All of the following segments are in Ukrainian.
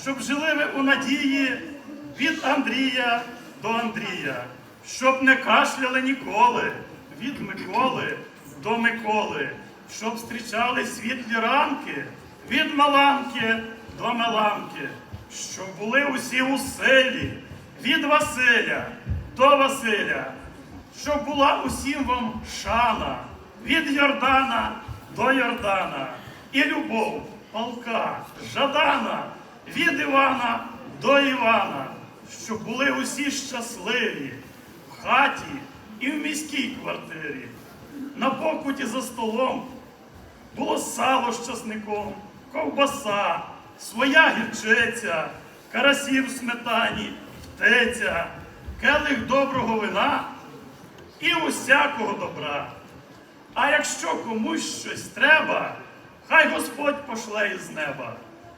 щоб жили ви у надії від Андрія до Андрія, щоб не кашляли ніколи від Миколи до Миколи, щоб зустрічали світлі ранки від Маланки до Меланки, щоб були усі у селі від Василя до Василя, щоб була усім вам шана від Йордана до Йордана, і любов, полка, жадана від Івана до Івана, щоб були усі щасливі в хаті і в міській квартирі. На покуті за столом було сало з часником, ковбаса, своя гірчиця, карасів сметані, птеця, келих доброго вина і усякого добра. А якщо комусь щось треба, хай Господь пошле із неба.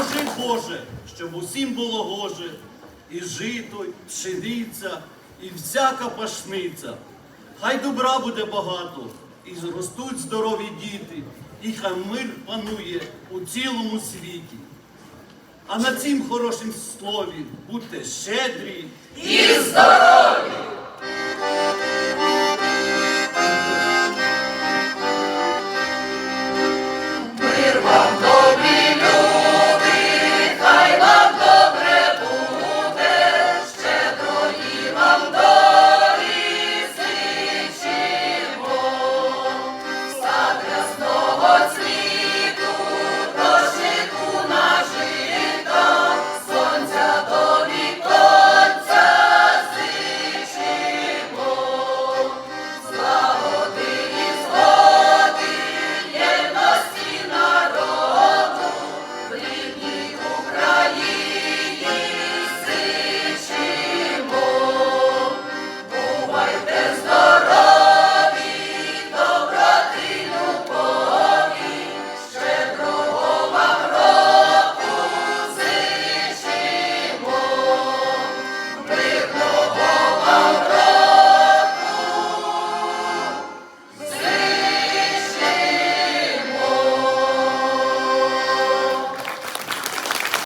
Поможи, Боже, щоб усім було гоже, і жито, і пшениця, і всяка пашниця. Хай добра буде багато, і зростуть здорові діти, і хай мир панує у цілому світі. А на цім хорошім слові будьте щедрі І здорові!